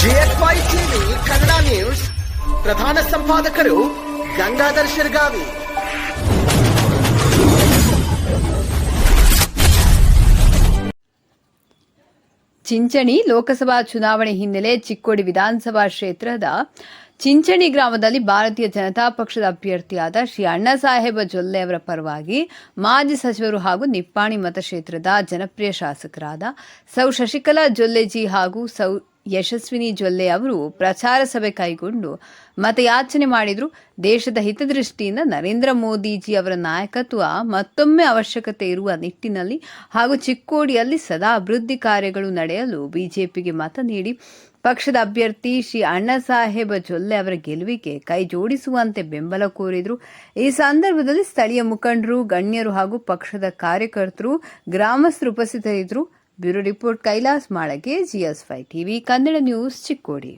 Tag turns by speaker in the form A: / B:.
A: GSY TV, Kannada news. ಪ್ರಧಾನ ಸಂಪಾದಕರು ಗಂಗಾಧರ್ ಶಿರ್ಗಾವಿ.
B: ಚಿಂಚಣಿ ಲೋಕಸಭಾ ಚುನಾವಣೆ ಹಿನ್ನೆಲೆ ಚಿಕ್ಕೋಡಿ ವಿಧಾನಸಭಾ ಕ್ಷೇತ್ರದ ಚಿಂಚಣಿ ಗ್ರಾಮದಲ್ಲಿ ಭಾರತೀಯ ಜನತಾ ಪಕ್ಷದ ಅಭ್ಯರ್ಥಿಯಾದ ಶ್ರೀ ಅಣ್ಣಸಾಹೇಬ ಜೊಲ್ಲೆ ಅವರ ಪರವಾಗಿ ಮಾಜಿ ಸಚಿವರು ಹಾಗೂ ನಿಪ್ಪಾಣಿ ಮತಕ್ಷೇತ್ರದ ಜನಪ್ರಿಯ ಶಾಸಕರಾದ ಸೌ ಶಶಿಕಲಾ ಜೊಲ್ಲೆಜಿ ಹಾಗೂ ಸೌ ಯಶಸ್ವಿನಿ ಜೊಲ್ಲೆ ಅವರು ಪ್ರಚಾರ ಸಭೆ ಕೈಗೊಂಡು ಮತಯಾಚನೆ ಮಾಡಿದ್ರು. ದೇಶದ ಹಿತದೃಷ್ಟಿಯಿಂದ ನರೇಂದ್ರ ಮೋದಿಜಿ ಅವರ ನಾಯಕತ್ವ ಮತ್ತೊಮ್ಮೆ ಅವಶ್ಯಕತೆ ಇರುವ ನಿಟ್ಟಿನಲ್ಲಿ ಹಾಗೂ ಚಿಕ್ಕೋಡಿಯಲ್ಲಿ ಸದಾ ಅಭಿವೃದ್ಧಿ ಕಾರ್ಯಗಳು ನಡೆಯಲು ಬಿಜೆಪಿಗೆ ಮತ ನೀಡಿ ಪಕ್ಷದ ಅಭ್ಯರ್ಥಿ ಶ್ರೀ ಅಣ್ಣಸಾಹೇಬ ಜೊಲ್ಲೆ ಅವರ ಗೆಲುವಿಗೆ ಕೈ ಜೋಡಿಸುವಂತೆ ಬೆಂಬಲ ಕೋರಿದರು. ಈ ಸಂದರ್ಭದಲ್ಲಿ ಸ್ಥಳೀಯ ಮುಖಂಡರು, ಗಣ್ಯರು ಹಾಗೂ ಪಕ್ಷದ ಕಾರ್ಯಕರ್ತರು, ಗ್ರಾಮಸ್ಥರು ಉಪಸ್ಥಿತರಿದ್ದರು. Bureau report Kailas Malage GS five TV Kannada news Chikkodi.